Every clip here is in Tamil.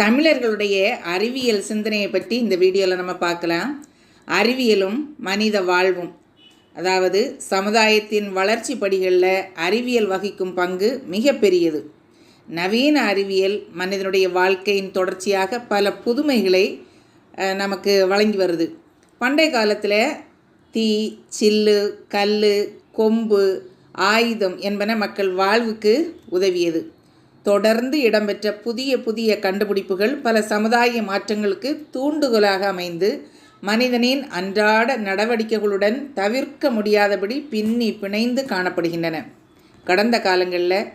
தமிழர்களுடைய அறிவியல் சிந்தனையை பற்றி இந்த வீடியோவில் நம்ம பார்க்கலாம். அறிவியலும் மனித வாழ்வும். அதாவது சமுதாயத்தின் வளர்ச்சி படிகளில் அறிவியல் வகிக்கும் பங்கு மிகப்பெரியது நவீன அறிவியல் மனிதனுடைய வாழ்க்கையின் தொடர்ச்சியாக பல புதுமைகளை நமக்கு வழங்கி வருது. பண்டைய காலத்தில் தீ சில்லு கல் கொம்பு ஆயுதம் என்பன மக்கள் வாழ்வுக்கு உதவியது. தொடர்ந்து இடம்பெற்ற புதிய புதிய கண்டுபிடிப்புகள் பல சமுதாய மாற்றங்களுக்கு தூண்டுகோலாக அமைந்து மனிதனின் அன்றாட நடவடிக்கைகளுடன் தவிர்க்க முடியாதபடி பின்னி பிணைந்து காணப்படுகின்றன. கடந்த காலங்களில்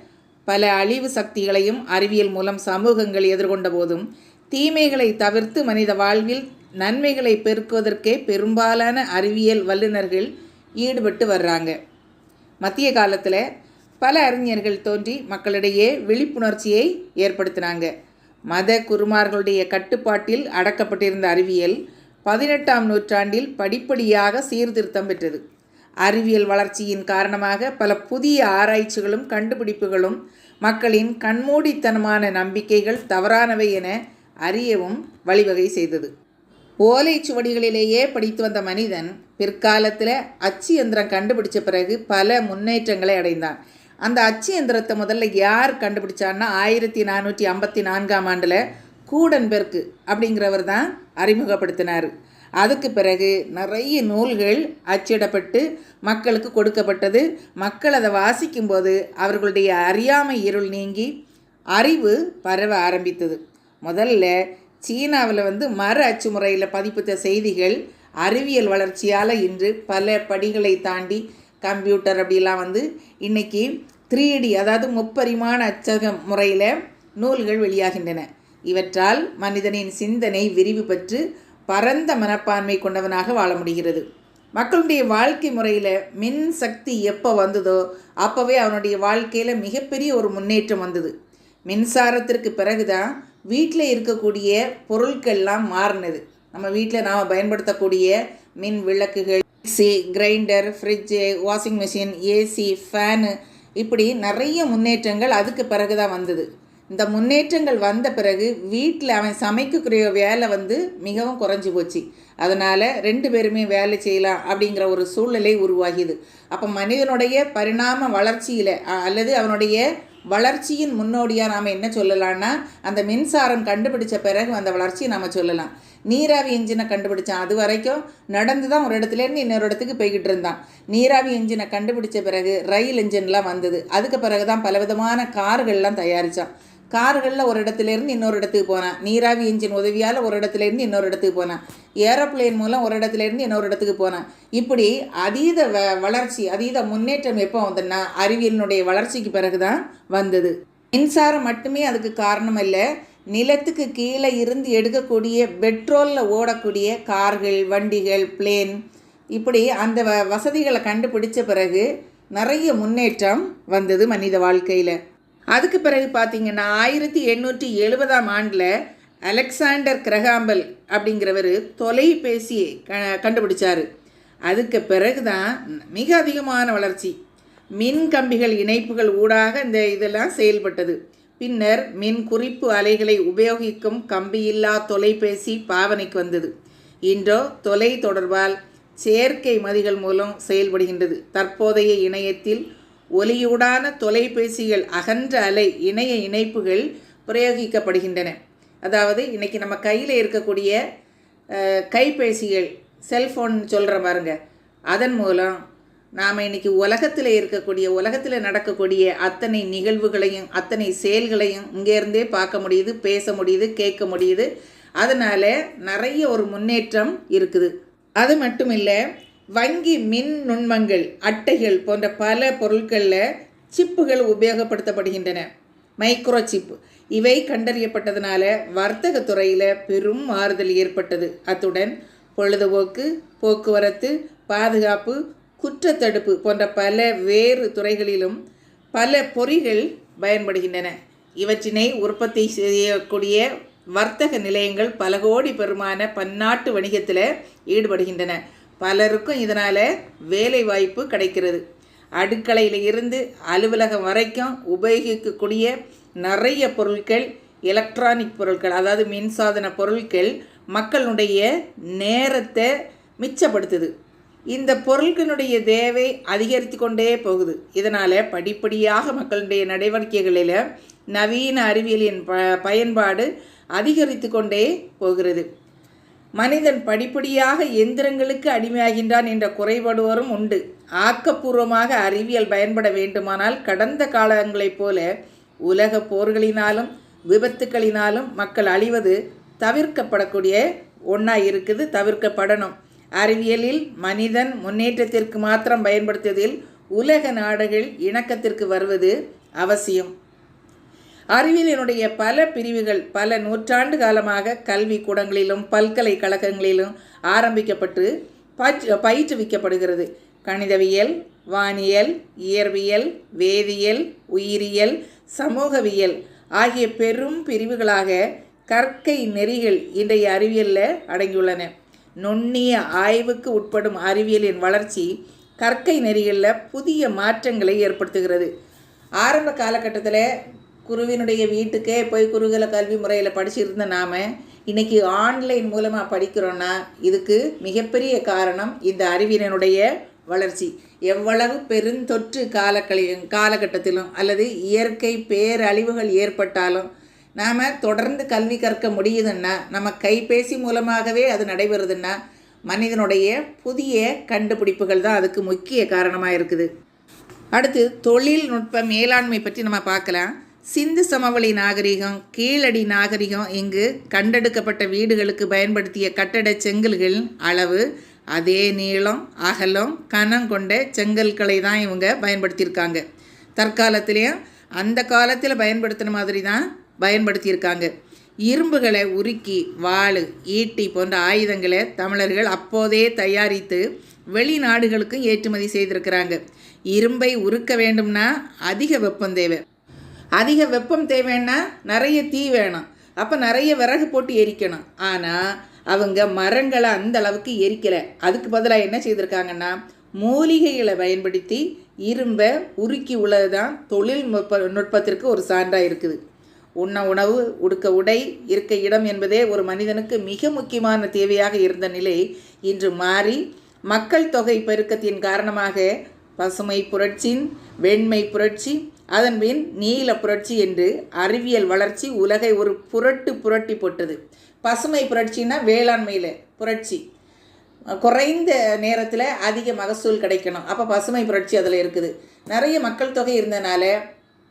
பல அழிவு சக்திகளையும் அறிவியல் மூலம் சமூகங்கள் எதிர்கொண்ட போதும் தீமைகளை தவிர்த்து மனித வாழ்வில் நன்மைகளை பெருக்குவதற்கே பெரும்பாலான அறிவியல் வல்லுநர்கள் ஈடுபட்டு வர்றாங்க. மத்திய காலத்தில் பல அறிஞர்கள் தோன்றி மக்களிடையே விழிப்புணர்ச்சியை ஏற்படுத்தினாங்க. மத குருமார்களுடைய கட்டுப்பாட்டில் அடக்கப்பட்டிருந்த அறிவியல் பதினெட்டாம் நூற்றாண்டில் படிப்படியாக சீர்திருத்தம் பெற்றது. அறிவியல் வளர்ச்சியின் காரணமாக பல புதிய ஆராய்ச்சிகளும் கண்டுபிடிப்புகளும் மக்களின் கண்மூடித்தனமான நம்பிக்கைகள் தவறானவை என அறியவும் வழிவகை செய்தது. ஓலைச்சுவடிகளிலேயே படித்து வந்த மனிதன் பிற்காலத்தில் அச்சு எந்திரம் கண்டுபிடிச்ச பிறகு பல முன்னேற்றங்களை அடைந்தான். அந்த அச்சு எந்திரத்தை முதல்ல யார் கண்டுபிடிச்சான்னா ஆயிரத்தி நானூற்றி ஐம்பத்தி நான்காம் ஆண்டில் கூடன்பெர்க்கு அப்படிங்கிறவர் தான் அறிமுகப்படுத்தினார். அதுக்கு பிறகு நிறைய நூல்கள் அச்சிடப்பட்டு மக்களுக்கு கொடுக்கப்பட்டது. மக்கள் அதை வாசிக்கும்போது அவர்களுடைய அறியாமை இருள் நீங்கி அறிவு பரவ ஆரம்பித்தது. முதல்ல சீனாவில் வந்து மறு அச்சு முறையில் பதிப்பித்த செய்திகள் அறிவியல் வளர்ச்சியால் இன்று பல படிகளை தாண்டி கம்ப்யூட்டர் அப்படிலாம் வந்து இன்றைக்கி த்ரீ டி அதாவது முப்பரிமாண அச்சக முறையில் நூல்கள் வெளியாகின்றன. இவற்றால் மனிதனின் சிந்தனை விரிவு பெற்று பரந்த மனப்பான்மை கொண்டவனாக வாழ முடிகிறது. மக்களுடைய வாழ்க்கை முறையில் மின் சக்தி எப்போ வந்ததோ அப்போவே அவனுடைய வாழ்க்கையில் மிகப்பெரிய ஒரு முன்னேற்றம் வந்தது. மின்சாரத்திற்கு பிறகுதான் வீட்டில் இருக்கக்கூடிய பொருட்கள்லாம் மாறினது. நம்ம வீட்டில் நாம் பயன்படுத்தக்கூடிய மின் விளக்குகள் mixie grinder fridge washing machine AC fan இப்படி நிறைய முன்னேற்றங்கள் அதுக்கு பிறகு தான் வந்தது. இந்த முன்னேற்றங்கள் வந்த பிறகு வீட்டில் அவன் சமைக்கக்கூடிய வேலை வந்து மிகவும் குறைஞ்சி போச்சு. அதனால் ரெண்டு பேருமே வேலை செய்யலாம் அப்படிங்கிற ஒரு சூழ்நிலை உருவாகியது. அப்போ மனிதனுடைய பரிணாம வளர்ச்சியில் அல்லது அவனுடைய வளர்ச்சியின் முன்னோடியாக நாம் என்ன சொல்லலாம்னா அந்த மின்சாரம் கண்டுபிடிச்ச பிறகு அந்த வளர்ச்சியை நம்ம சொல்லலாம். நீராவி இன்ஜினை கண்டுபிடிச்சான். அது வரைக்கும் நடந்து தான் ஒரு இடத்துலேருந்து இன்னொரு இடத்துக்கு போய்கிட்டு இருந்தான். நீராவி இன்ஜினை கண்டுபிடிச்ச பிறகு ரயில் இன்ஜின்லாம் வந்தது. அதுக்கு பிறகு தான் பலவிதமான கார்கள்லாம் தயாரித்தான் கார்களில் ஒரு இடத்துலேருந்து இன்னொரு இடத்துக்கு போனான். நீராவி இன்ஜின் உதவியால் ஒரு இடத்துலேருந்து இன்னொரு இடத்துக்கு போனான். ஏரோப்ளேன் மூலம் ஒரு இடத்துலேருந்து இன்னொரு இடத்துக்கு போனான். இப்படி அதீத வ வளர்ச்சி அதீத முன்னேற்றம் எப்போ வந்ததுன்னா அறிவியலினுடைய வளர்ச்சிக்கு பிறகு தான் வந்தது. மின்சாரம் மட்டுமே அதுக்கு காரணம் இல்லை. நிலத்துக்கு கீழே இருந்து எடுக்கக்கூடிய பெட்ரோலில் ஓடக்கூடிய கார்கள் வண்டிகள் பிளேன் இப்படி அந்த வ வசதிகளை கண்டுபிடிச்ச பிறகு நிறைய முன்னேற்றம் வந்தது மனித வாழ்க்கையில். அதுக்கு பிறகு பார்த்திங்கன்னா ஆயிரத்தி எண்ணூற்றி எழுபதாம் ஆண்டில் அலெக்சாண்டர் கிரகாம்பல் அப்படிங்கிறவர் தொலைபேசியை க கண்டுபிடிச்சார். அதுக்கு பிறகு தான் மிக அதிகமான வளர்ச்சி. மின் கம்பிகள் இணைப்புகள் ஊடாக இந்த இதெல்லாம் செயல்பட்டது. பின்னர் மின் குறிப்பு அலைகளை உபயோகிக்கும் கம்பியில்லா தொலைபேசி பாவனைக்கு வந்தது. இன்றோ தொலை தொடர்பால் செயற்கை மதிகள் மூலம் செயல்படுகின்றது. தற்போதைய இணையத்தில் ஒலியூடான தொலைபேசிகள் அகன்ற அலை இணைய இணைப்புகள் பிரயோகிக்கப்படுகின்றன. அதாவது இன்றைக்கி நம்ம கையில் இருக்கக்கூடிய கைபேசிகள் செல்ஃபோன் சொல்கிற பாருங்க. அதன் மூலம் நாம் இன்னைக்கு உலகத்தில் இருக்கக்கூடிய உலகத்தில் நடக்கக்கூடிய அத்தனை நிகழ்வுகளையும் அத்தனை செயல்களையும் இங்கேருந்தே பார்க்க முடியுது பேச முடியுது கேட்க முடியுது. அதனால் நிறைய ஒரு முன்னேற்றம் இருக்குது. அது மட்டும் இல்லை வங்கி மின் நுண்மங்கள் அட்டைகள் போன்ற பல பொருட்களில் சிப்புகள் உபயோகப்படுத்தப்படுகின்றன. Micro chip. இவை கண்டறியப்பட்டதுனால வர்த்தக துறையில் பெரும் மாறுதல் ஏற்பட்டது. அத்துடன் பொழுதுபோக்கு போக்குவரத்து பாதுகாப்பு குற்றத்தடுப்பு போன்ற பல வேறு துறைகளிலும் பல பொறிகள் பயன்படுகின்றன. இவற்றினை உற்பத்தி செய்யக்கூடிய வர்த்தக நிலையங்கள் பல கோடி பெருமான பன்னாட்டு வணிகத்தில் ஈடுபடுகின்றன. பலருக்கும் இதனால் வேலை வாய்ப்பு கிடைக்கிறது. அடுக்கலையில் இருந்து அலுவலகம் வரைக்கும் உபயோகிக்கக்கூடிய நிறைய பொருட்கள் எலக்ட்ரானிக் பொருட்கள் அதாவது மின்சாதன பொருட்கள் மக்களுடைய நேரத்தை மிச்சப்படுத்துது. இந்த பொருட்களினுடைய தேவை அதிகரித்து கொண்டே போகுது. இதனால் படிப்படியாக மக்களுடைய நடவடிக்கைகளில் நவீன அறிவியலின் ப பயன்பாடு அதிகரித்து கொண்டே போகிறது. மனிதன் படிப்படியாக எந்திரங்களுக்கு அடிமையாகின்றான் என்ற குறைபாடுவரும் உண்டு. ஆக்கப்பூர்வமாக அறிவியல் பயன்பட வேண்டுமானால் கடந்த காலங்களைப் போல உலக போர்களினாலும் விபத்துக்களினாலும் மக்கள் அழிவது தவிர்க்கப்படக்கூடிய ஒன்றா இருக்குது தவிர்க்கப்படணும். அறிவியலில் மனிதன் முன்னேற்றத்திற்கு மாத்திரம் பயன்படுத்துவதில் உலக நாடுகள் இணக்கத்திற்கு வருவது அவசியம். அறிவியலினுடைய பல பிரிவுகள் பல நூற்றாண்டு காலமாக கல்வி கூடங்களிலும் பல்கலைக்கழகங்களிலும் ஆரம்பிக்கப்பட்டு பயிற்றுவிக்கப்படுகிறது. கணிதவியல் வானியல் இயற்பியல் வேதியியல் உயிரியல் சமூகவியல் ஆகிய பெரும் பிரிவுகளாக கற்கை நெறிகள் இன்றைய அறிவியலில் அடங்கியுள்ளன. நுண்ணிய ஆய்வுக்கு உட்படும் அறிவியலின் வளர்ச்சி கற்கை நெறிகளில் புதிய மாற்றங்களை ஏற்படுத்துகிறது. ஆரம்ப காலகட்டத்தில் குருவினுடைய வீட்டுக்கே போய் குருகுல கல்வி முறையில் படிச்சிருந்த நாம் இன்றைக்கி ஆன்லைன் மூலமாக படிக்கிறோன்னா இதுக்கு மிகப்பெரிய காரணம் இந்த அறிவியலினுடைய வளர்ச்சி. எவ்வளவு பெருந்தொற்று காலக்களி காலகட்டத்திலும் அல்லது இயற்கை பேரழிவுகள் ஏற்பட்டாலும் நாம் தொடர்ந்து கல்வி கற்க முடியுதுன்னா நம்ம கைபேசி மூலமாகவே அது நடைபெறுதுன்னா மனிதனுடைய புதிய கண்டுபிடிப்புகள் தான் அதுக்கு முக்கிய காரணமாக இருக்குது. அடுத்து தொழில்நுட்ப மேலாண்மை பற்றி நம்ம பார்க்கலாம். சிந்து சமவெளி நாகரிகம் கீழடி நாகரிகம் இங்கு கண்டெடுக்கப்பட்ட வீடுகளுக்கு பயன்படுத்திய கட்டட செங்கல்கள் அளவு அதே நீளம் அகலம் கனம் கொண்ட செங்கல்களை தான் இவங்க பயன்படுத்தியிருக்காங்க. தற்காலத்திலையும் அந்த காலத்தில் பயன்படுத்தின மாதிரி தான் பயன்படுத்தியிருக்காங்க. இரும்புகளை உருக்கி வாள் ஈட்டி போன்ற ஆயுதங்களை தமிழர்கள் அப்போதே தயாரித்து வெளிநாடுகளுக்கும் ஏற்றுமதி செய்திருக்கிறாங்க. இரும்பை உருக்க வேண்டும்னா அதிக வெப்பம் தேவை. அதிக வெப்பம் தேவைன்னா நிறைய தீ வேணும். அப்போ நிறைய விறகு போட்டு எரிக்கணும். ஆனால் அவங்க மரங்களை அந்த அளவுக்கு எரிக்கலை. அதுக்கு பதிலாக என்ன செய்திருக்காங்கன்னா மூலிகைகளை பயன்படுத்தி இரும்பை உருக்கி உள்ளது தான் தொழில்நுட்ப நுட்பத்திற்கு ஒரு சான்றாக இருக்குது. உண்ண உணவு உடுக்க உடை இருக்க இடம் என்பதே ஒரு மனிதனுக்கு மிக முக்கியமான தேவையாக இருந்த நிலை இன்று மாறி மக்கள் தொகை பெருக்கத்தின் காரணமாக பசுமை புரட்சி வெண்மை புரட்சி அதன்பின் நீல புரட்சி என்று அறிவியல் வளர்ச்சி உலகை ஒரு புரட்டு புரட்டி போட்டது. பசுமை புரட்சின்னா வேளாண்மையில் புரட்சி. குறைந்த நேரத்தில் அதிக மகசூல் கிடைக்கணும். அப்போ பசுமை புரட்சி அதில் இருக்குது. நிறைய மக்கள் தொகை இருந்தனால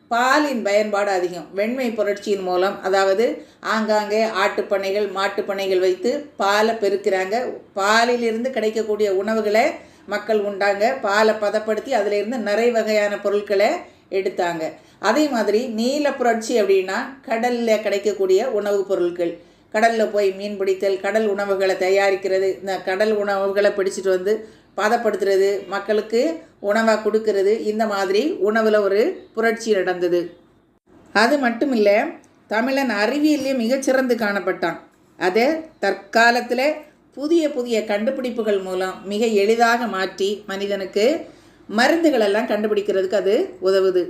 பாலின் பயன்பாடு அதிகம். வெண்மை புரட்சியின் மூலம் அதாவது ஆங்காங்கே ஆட்டுப்பண்ணைகள் மாட்டுப்பண்ணைகள் வைத்து பாலை பெருக்கிறாங்க. பாலிலிருந்து கிடைக்கக்கூடிய உணவுகளை மக்கள் உண்டாங்க. பாலை பதப்படுத்தி அதிலிருந்து நிறைய வகையான பொருட்களை எடுத்தாங்க. அதே மாதிரி நீல புரட்சி அப்படின்னா கடலில் கிடைக்கக்கூடிய உணவுப் பொருட்கள். கடலில் போய் மீன் பிடித்தல் கடல் உணவுகளை தயாரிக்கிறது. இந்த கடல் உணவுகளை பிடிச்சிட்டு வந்து பதப்படுத்துறது மக்களுக்கு உணவாக கொடுக்கறது. இந்த மாதிரி உணவில் ஒரு புரட்சி நடந்தது. அது மட்டும் இல்லை தமிழன் அறிவியல்லையும் மிகச்சிறந்து காணப்பட்டான். அதை தற்காலத்தில் புதிய புதிய கண்டுபிடிப்புகள் மூலம் மிக எளிதாக மாற்றி மனிதனுக்கு மருந்துகளெல்லாம் கண்டுபிடிக்கிறதுக்கு அது உதவுது.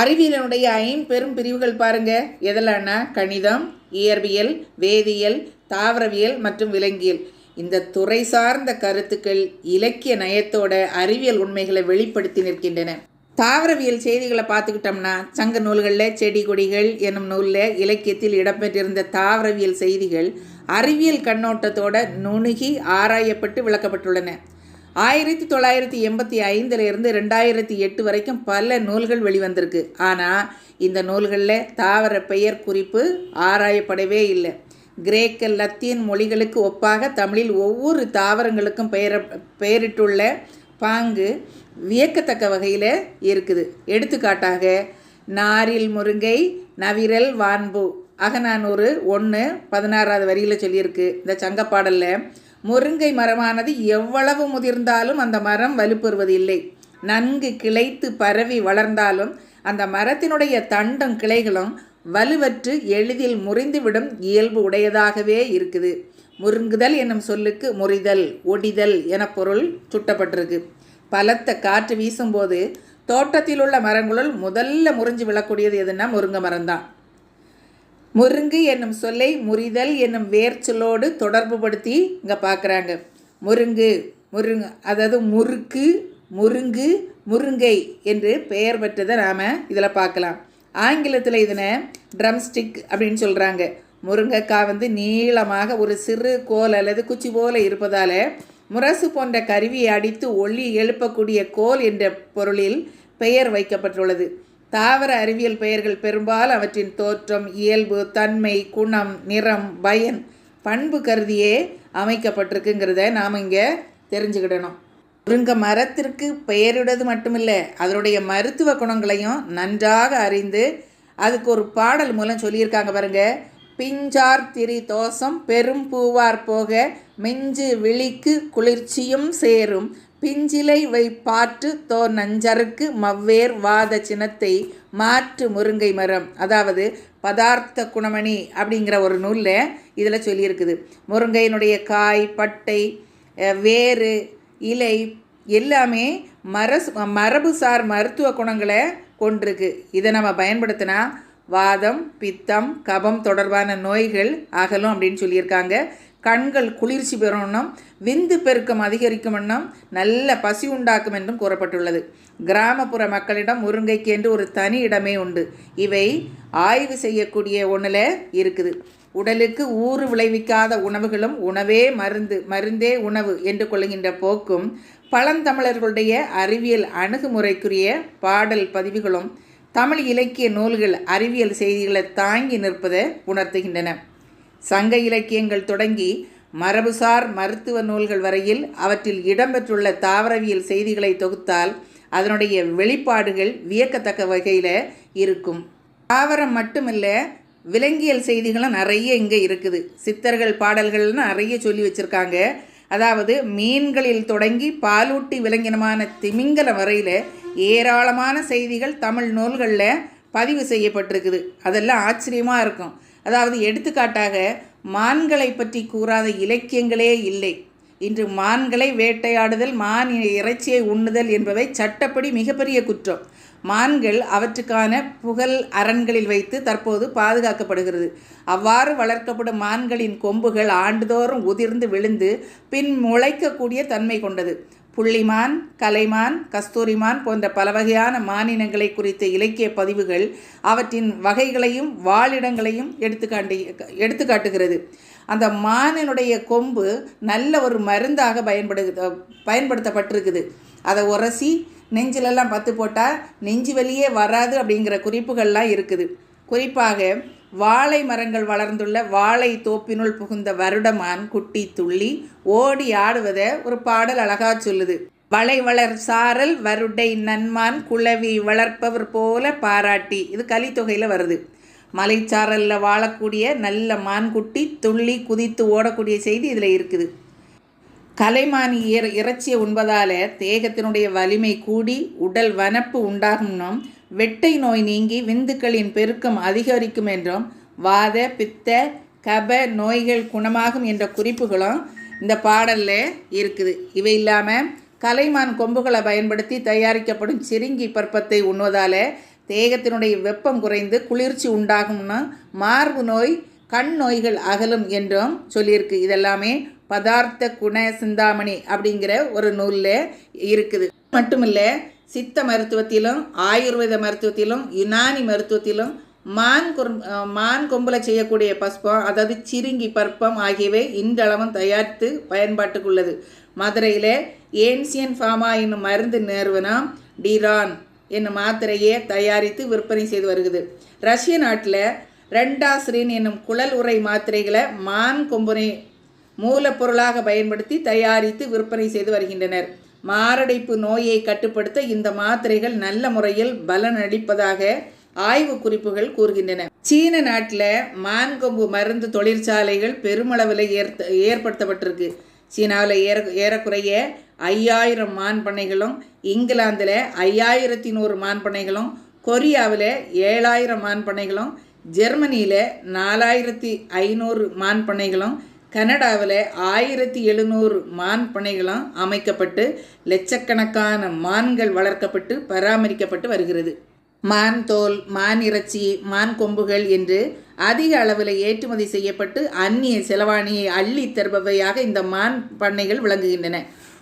அறிவியலினுடைய ஐம்பெரும் பிரிவுகள் பாருங்க. எதெல்லாம்னா கணிதம் இயற்பியல் வேதியியல் தாவரவியல் மற்றும் விலங்கியல். இந்த துறை சார்ந்த கருத்துக்கள் இலக்கிய நயத்தோட அறிவியல் உண்மைகளை வெளிப்படுத்தி நிற்கின்றன. தாவரவியல் செய்திகளை பார்த்துக்கிட்டோம்னா சங்க நூல்களில் செடி கொடிகள் எனும் நூலில் இலக்கியத்தில் இடம்பெற்றிருந்த தாவரவியல் செய்திகள் அறிவியல் கண்ணோட்டத்தோட நுணுகி ஆராயப்பட்டு விளக்கப்பட்டுள்ளன. ஆயிரத்தி தொள்ளாயிரத்தி எண்பத்தி ஐந்துலேருந்து ரெண்டாயிரத்தி எட்டு வரைக்கும் பல நூல்கள் வெளிவந்திருக்கு. ஆனால் இந்த நூல்களில் தாவர பெயர் குறிப்பு ஆராயப்படவே இல்லை. கிரேக்க லத்தீன் மொழிகளுக்கு ஒப்பாக தமிழில் ஒவ்வொரு தாவரங்களுக்கும் பெயர பெயரிட்டுள்ள பாங்கு வியக்கத்தக்க வகையில் இருக்குது. எடுத்துக்காட்டாக நாரில் முருங்கை நவிரல் வான்பு. அகநானூறு ஒன்று பதினாறாவது வரியில் சொல்லியிருக்கு. இந்த சங்கப்பாடலில் முருங்கை மரமானது எவ்வளவு முதிர்ந்தாலும் அந்த மரம் வலுப்பெறுவதில்லை. நன்கு கிளைத்து பரவி வளர்ந்தாலும் அந்த மரத்தினுடைய தண்டும் கிளைகளும் வலுவற்று எளிதில் முறிந்துவிடும் இயல்பு உடையதாகவே இருக்குது. முருங்குதல் என்னும் சொல்லுக்கு முறிதல் ஒடிதல் என பொருள் சுட்டப்பட்டிருக்கு. பலத்த காற்று வீசும்போது தோட்டத்தில் உள்ள மரங்களுள் முதல்ல முறிஞ்சு விழக்கூடியது எதுன்னா முருங்கை மரம்தான். முருங்கு என்னும் சொல்லை முறிதல் என்னும் வேர்ச்சொல்லோடு தொடர்புபடுத்தி இங்கே பார்க்குறாங்க முருங்கு முருங்கு அதாவது முறுக்கு முருங்கு முருங்கை என்று பெயர் பெற்றதை நாம் இதில் பார்க்கலாம். ஆங்கிலத்தில் இதனை ட்ரம்ஸ்டிக் அப்படின்னு சொல்கிறாங்க முருங்கைக்காய் வந்து நீளமாக ஒரு சிறு கோல் அல்லது குச்சி போல இருப்பதால் முரசு போன்ற கருவியை அடித்து ஒளி எழுப்பக்கூடிய கோல் என்ற பொருளில் பெயர் வைக்கப்பட்டுள்ளது. தாவர அறிவியல் பெயர்கள் பெரும்பாலும் அவற்றின் தோற்றம் இயல்பு தன்மை குணம் நிறம் பயன் பண்பு கருதியே அமைக்கப்பட்டிருக்குங்கிறத நாம் இங்கே தெரிஞ்சுக்கிடணும். முருங்கை மரத்திற்கு பெயரிடுவது மட்டுமில்லை அதனுடைய மருத்துவ குணங்களையும் நன்றாக அறிந்து அதுக்கு ஒரு பாடல் மூலம் சொல்லியிருக்காங்க பாருங்க. பிஞ்சார் திரி தோசம் பெரும் பூவார் போக மிஞ்சு விழிக்கு குளிர்ச்சியும் சேரும். பிஞ்சிலை வைப்பாற்று தோ நஞ்சருக்கு மவ்வேர் வாத சினத்தை மாற்று முருங்கை மரம். அதாவது பதார்த்த குணமணி அப்படிங்கிற ஒரு நூலில் இதில் சொல்லியிருக்குது. முருங்கையினுடைய காய் பட்டை வேறு இலை எல்லாமே மரஸ் மரபுசார் மருத்துவ குணங்களை கொண்டிருக்கு. இதை நம்ம பயன்படுத்தினா வாதம் பித்தம் கபம் தொடர்பான நோய்கள் அகலும் அப்படின்னு சொல்லியிருக்காங்க. கண்கள் குளிர்ச்சி பெறணும் விந்து பெருக்கம் அதிகரிக்கும் எண்ணம் நல்ல பசி உண்டாக்கும் என்றும் கூறப்பட்டுள்ளது. கிராமப்புற மக்களிடம் முருங்கைக்கு என்று ஒரு தனி இடமே உண்டு. இவை ஆய்வு செய்யக்கூடிய ஒன்றில் இருக்குது. உடலுக்கு ஊறு விளைவிக்காத உணவுகளும் உணவே மருந்து மருந்தே உணவு என்று கொள்கின்ற போக்கும் பழந்தமிழர்களுடைய அறிவியல் அணுகுமுறைக்குரிய பாடல் பதிவுகளும் தமிழ் இலக்கிய நூல்கள் அறிவியல் செய்திகளை தாங்கி நிற்பதை உணர்த்துகின்றன. சங்க இலக்கியங்கள் தொடங்கி மரபுசார் மருத்துவ நூல்கள் வரையில் அவற்றில் இடம்பெற்றுள்ள தாவரவியல் செய்திகளை தொகுத்தால் அதனுடைய வெளிப்பாடுகள் வியக்கத்தக்க வகையில் இருக்கும். தாவரம் மட்டுமில்லை விலங்கியல் செய்திகளும் நிறைய இங்கே இருக்குது. சித்தர்கள் பாடல்கள்னு நிறைய சொல்லி வச்சுருக்காங்க. அதாவது மீன்களில் தொடங்கி பாலூட்டி விலங்கினமான திமிங்கலம் வரையில் ஏராளமான செய்திகள் தமிழ் நூல்களில் பதிவு செய்யப்பட்டிருக்குது. அதெல்லாம் ஆச்சரியமாக இருக்கும். அதாவது எடுத்துக்காட்டாக மான்களை பற்றி கூறாத இலக்கியங்களே இல்லை. இன்று மான்களை வேட்டையாடுதல் மான் இறைச்சியை உண்ணுதல் என்பவை சட்டப்படி மிகப்பெரிய குற்றம். மான்கள் அவற்றுக்கான புகழ் அரண்களில் வைத்து தற்போது பாதுகாக்கப்படுகிறது. அவ்வாறு வளர்க்கப்படும் மான்களின் கொம்புகள் ஆண்டுதோறும் உதிர்ந்து விழுந்து பின் முளைக்கக்கூடிய தன்மை கொண்டது. புள்ளிமான் கலைமான் கஸ்தூரிமான் போன்ற பல வகையான மானினங்களை குறித்த இலக்கிய பதிவுகள் அவற்றின் வகைகளையும் வாழிடங்களையும் எடுத்துக்காட்டி எடுத்துக்காட்டுகிறது. அந்த மானினுடைய கொம்பு நல்ல ஒரு மருந்தாக பயன்படு பயன்படுத்தப்பட்டிருக்குது. அதை உரசி நெஞ்சிலெல்லாம் பத்து போட்டால் நெஞ்சு வெளியே வராது அப்படிங்கிற குறிப்புகள்லாம் இருக்குது. குறிப்பாக வாழை மரங்கள் வளர்ந்துள்ள வாழை தோப்பினுள் புகுந்த வருடமான் குட்டி துள்ளி ஓடி ஆடுவதை ஒரு பாடல் அழகா சொல்லுது. வளை வளர் சாரல் வருடை நன்மான் குளவி வளர்ப்பவர் போல பாராட்டி இது கலித்தொகையில் வருது. மலைச்சாரலில் வாழக்கூடிய நல்ல மான்குட்டி துள்ளி குதித்து ஓடக்கூடிய செய்தி இதில் இருக்குது. கலைமான் இற இறைச்சியை உண்பதால் தேகத்தினுடைய வலிமை கூடி உடல் வனப்பு உண்டாகும்னும். வெட்டை நோய் நீங்கி விந்துக்களின் பெருக்கம் அதிகரிக்கும் என்றும். வாத பித்த கப நோய்கள் குணமாகும் என்ற குறிப்புகளும் இந்த பாடலில் இருக்குது. இவை இல்லாமல் கலைமான் கொம்புகளை பயன்படுத்தி தயாரிக்கப்படும் சிறுங்கி பற்பத்தை உண்ணுவதால் தேகத்தினுடைய வெப்பம் குறைந்து குளிர்ச்சி உண்டாகும்னா மார்பு நோய் கண் நோய்கள் அகலும் என்றும் சொல்லியிருக்கு. இதெல்லாமே பதார்த்த குண சிந்தாமணி அப்படிங்கிற ஒரு நூலில் இருக்குது. மட்டுமில்லை சித்த மருத்துவத்திலும் ஆயுர்வேத மருத்துவத்திலும் யுனானி மருத்துவத்திலும் மான் கொர் மான் கொம்பில் செய்யக்கூடிய பஸ்பம் அதாவது சிறுங்கி பற்பம் ஆகியவை இன்றளவும் தயாரித்து பயன்பாட்டுக்குள்ளது. மதுரையில் ஏன்சியன் ஃபார்மா என்னும் மருந்து நிறுவனம் டிரான் என்னும் மாத்திரையை தயாரித்து விற்பனை செய்து வருகிறது. ரஷ்ய நாட்டில் ரெண்டாசிரின் என்னும் குழல் உரை மாத்திரைகளை மான் கொம்புனை மூலப்பொருளாக பயன்படுத்தி தயாரித்து விற்பனை செய்து வருகின்றனர். மாரடைப்பு நோயை கட்டுப்படுத்த இந்த மாத்திரைகள் நல்ல முறையில் பலனளிப்பதாக ஆய்வு குறிப்புகள் கூறுகின்றன. சீன நாட்டில் மான்கொம்பு மருந்து தொழிற்சாலைகள் பெருமளவில் ஏற்ப ஏற்படுத்தப்பட்டிருக்கு. சீனாவில் ஏற ஏறக்குறைய ஐயாயிரம் மான்பனைகளும் இங்கிலாந்தில் ஐயாயிரத்தி நூறு மான்பனைகளும் கொரியாவில் ஏழாயிரம் மான்பனைகளும் ஜெர்மனியில் நாலாயிரத்தி ஐநூறு மான்பனைகளும் கனடாவில் ஆயிரத்தி எழுநூறு மான் அமைக்கப்பட்டு லட்சக்கணக்கான மான்கள் வளர்க்கப்பட்டு பராமரிக்கப்பட்டு வருகிறது. மான் தோல் மான் இறைச்சி மான் கொம்புகள் என்று அதிக அளவில் ஏற்றுமதி செய்யப்பட்டு அந்நிய செலவாணியை அள்ளி தருபவையாக இந்த மான் பண்ணைகள் விளங்குகின்றன.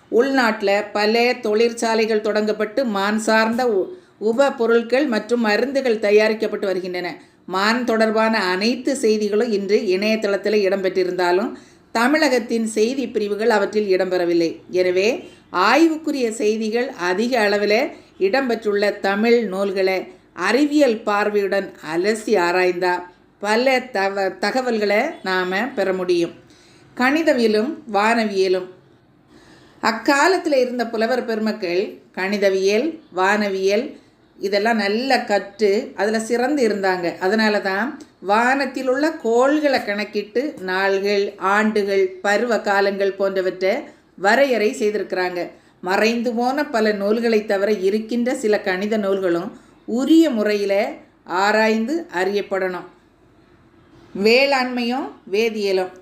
உள்நாட்டில் பல தொழிற்சாலைகள் தொடங்கப்பட்டு மான் சார்ந்த உ- உப பொருட்கள் மற்றும் மருந்துகள் தயாரிக்கப்பட்டு வருகின்றன. மான் தொடர்பான அனைத்து செய்திகளும் இன்று இணையதளத்தில் இடம்பெற்றிருந்தாலும் தமிழகத்தின் செய்தி பிரிவுகள் அவற்றில் இடம்பெறவில்லை. எனவே ஆய்வுக்குரிய செய்திகள் அதிக அளவில் இடம்பெற்றுள்ள தமிழ் நூல்களை அறிவியல் பார்வையுடன் அலசி ஆராய்ந்தா பல தவ தகவல்களை நாம் பெற முடியும். கணிதவியலும் வானவியலும் அக்காலத்தில் இருந்த புலவர் பெருமக்கள் கணிதவியல் வானவியல் இதெல்லாம் நல்லா கற்று அதில் சிறந்து இருந்தாங்க. அதனால தான் வானத்தில் உள்ள கோள்களை கணக்கிட்டு நாள்கள் ஆண்டுகள் பருவ காலங்கள் போன்றவற்றை வரையறை செய்திருக்கிறாங்க. மறைந்து போன பல நூல்களை தவிர இருக்கின்ற சில கணித நூல்களும் உரிய முறையில் ஆராய்ந்து அறியப்படணும். வேளாண்மையும் வேதியியலும்.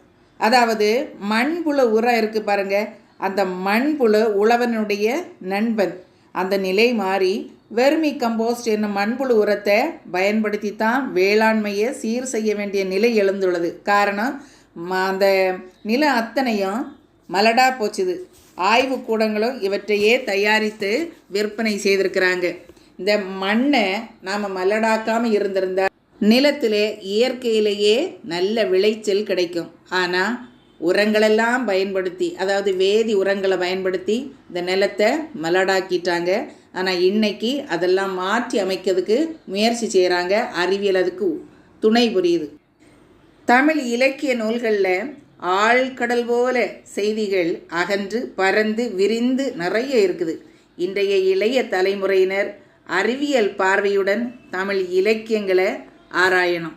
அதாவது மண்புல உரம் இருக்குது பாருங்கள் அந்த மண்புழு உழவனுடைய நண்பன். அந்த நிலை மாறி வெர்மி கம்போஸ்ட் என்னும் மண்புழு உரத்தை பயன்படுத்தி தான் வேளாண்மையை சீர் செய்ய வேண்டிய நிலை எழுந்துள்ளது. காரணம் ம- அந்த நிலம் அத்தனையும் மலடா போச்சுது. ஆய்வு கூடங்களும் இவற்றையே தயாரித்து விற்பனை செய்திருக்கிறாங்க. இந்த மண்ணை நாம் மலடாக்காமல் இருந்திருந்தால் நிலத்திலே இயற்கையிலேயே நல்ல விளைச்சல் கிடைக்கும். ஆனால் உரங்களெல்லாம் பயன்படுத்தி அதாவது வேதி உரங்களை பயன்படுத்தி இந்த நிலத்தை மலடாக்கிட்டாங்க. ஆனால் இன்னைக்கு அதெல்லாம் மாற்றி அமைக்கிறதுக்கு முயற்சி செய்கிறாங்க அறிவியல் அதுக்கு துணை புரியுது. தமிழ் இலக்கிய நூல்களில் ஆழ்கடல் போல செய்திகள் அகன்று பறந்து விரிந்து நிறைய இருக்குது. இன்றைய இளைய தலைமுறையினர் அறிவியல் பார்வையுடன் தமிழ் இலக்கியங்களை ஆராயணும்.